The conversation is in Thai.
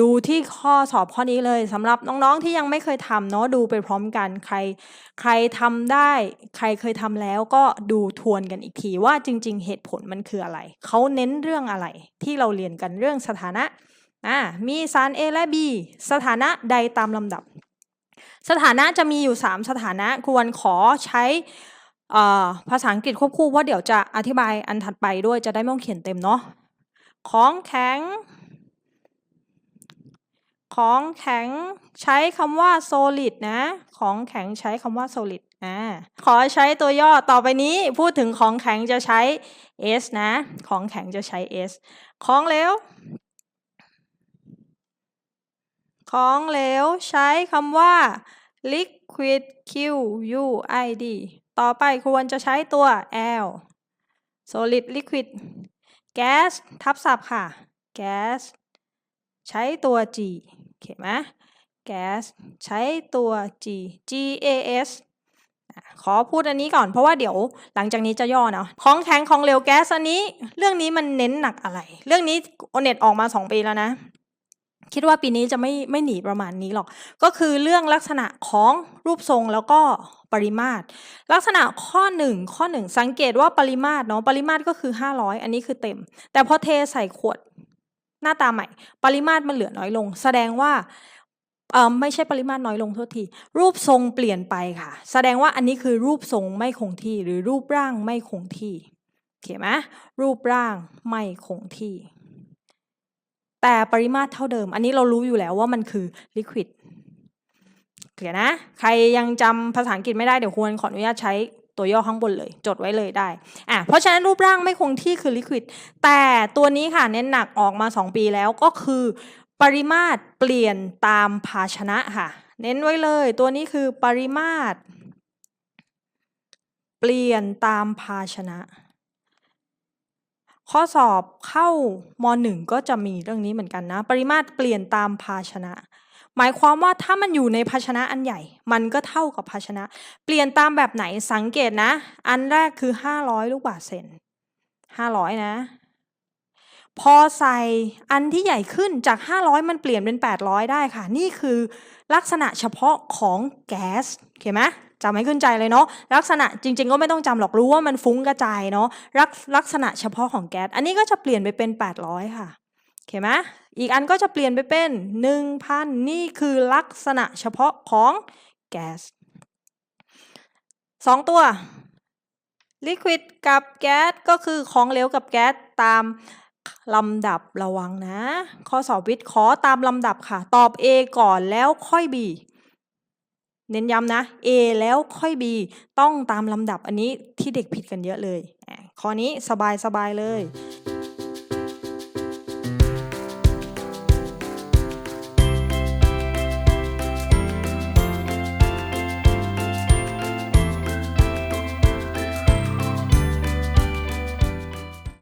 ดูที่ข้อสอบข้อนี้เลยสำหรับน้องๆที่ยังไม่เคยทำเนาะดูไปพร้อมกันใคร ใครทำได้ ใครเคยทำแล้วก็ดูทวนกันอีกทีว่าจริง ๆ เหตุผลมันคืออะไร เขาเน้นเรื่องอะไร ที่เราเรียนกันเรื่องสถานะอ่ามีสาร A และ B สถานะใดตามลำดับ สถานะจะมีอยู่ 3 สถานะควรขอใช้ เอ่อภาษาอังกฤษควบคู่เพราะเดี๋ยวจะอธิบายอันถัดไปด้วยจะได้ไม่ต้องเขียนเต็มเนาะของแข็ง ของแข็งใช้คำว่า solid นะ ของแข็งใช้คำว่า solid อ่าขอใช้ตัวย่อต่อไปนี้พูดถึงของแข็งจะใช้ s นะ ของแข็งจะใช้ s ของเหลวของเหลวใช้คำว่า liquid q u i d ต่อไปควรจะใช้ตัว l solid liquid gas ทับศัพท์ค่ะ gas ใช้ตัว G โอเคไหม gas ใช้ตัว G gas ขอพูดอันนี้ก่อนเพราะว่าเดี๋ยวหลังจากนี้จะย่อเนาะของแข็งของเหลวแก๊สอันนี้ เรื่องนี้มันเน้นหนักอะไร เรื่องนี้โอเน็ตออกมา 2 ปีแล้วนะ คิดว่าปีนี้จะไม่ไม่หนีประมาณนี้หรอก ก็คือเรื่องลักษณะของรูปทรงแล้วก็ ปริมาตร ลักษณะข้อ 1 ข้อ 1 สังเกตว่าปริมาตรเนาะปริมาตรก็คือ 500 อันนี้คือเต็ม แต่พอเทใส่ขวดหน้าตาใหม่ ปริมาตรมันเหลือน้อยลง แสดงว่าเออไม่ใช่ปริมาตรน้อยลงโทษที รูปทรงเปลี่ยนไปค่ะ แสดงว่าอันนี้คือรูปทรงไม่คงที่ หรือรูปร่างไม่คงที่โอเคไหมรูปร่างไม่คงที่ แต่ปริมาตรเท่าเดิม อันนี้เรารู้อยู่แล้วว่ามันคือลิควิด เขียนนะ ใครยังจำภาษาอังกฤษไม่ได้เดี๋ยวควรขออนุญาตใช้ตัวย่อข้างบนเลย จดไว้เลยได้อะเพราะฉะนั้นรูปร่างไม่คงที่คือลิควิดแต่ตัวนี้ค่ะเน้นหนักออกมา 2 ปีแล้วก็คือ ปริมาตรเปลี่ยนตามภาชนะค่ะ เน้นไว้เลย ตัวนี้คือปริมาตร เปลี่ยนตามภาชนะ ข้อสอบเข้ามหนึ่งก็จะมีเรื่องนี้เหมือนกันนะ ปริมาตรเปลี่ยนตามภาชนะ หมายความว่าถ้ามันอยู่ในภาชนะอันใหญ่ มันก็เท่ากับภาชนะ เปลี่ยนตามแบบไหนสังเกตนะ อันแรกคือ 500 ลูกบาศก์เซน500 นะ พอใส่อันที่ใหญ่ขึ้นจาก 500 มันเปลี่ยนเป็น 800 ได้ค่ะ นี่คือลักษณะเฉพาะของแก๊สโอเคไหมจำให้ขึ้นใจเลยเนาะลักษณะจริง ๆ ก็ไม่ต้องจำหรอกรู้ว่ามันฟุ้งกระจายเนาะลักลักษณะเฉพาะของแก๊สอันนี้ก็จะเปลี่ยนไปเป็น 800 ค่ะ โอเคไหมอีกอันก็จะเปลี่ยนไปเป็น 1,000 นี่คือลักษณะเฉพาะของแก๊สสองตัวลิควิดกับแก๊สก็คือของเหลวกับแก๊สตามลำดับระวังนะ ข้อสอบวิทย์ขอตามลำดับค่ะ ตอบ A ก่อนแล้วค่อย B เน้นย้ำนะ A แล้วค่อย B ต้องตามลำดับอันนี้ที่เด็กผิดกันเยอะเลย ข้อนี้สบายสบายเลย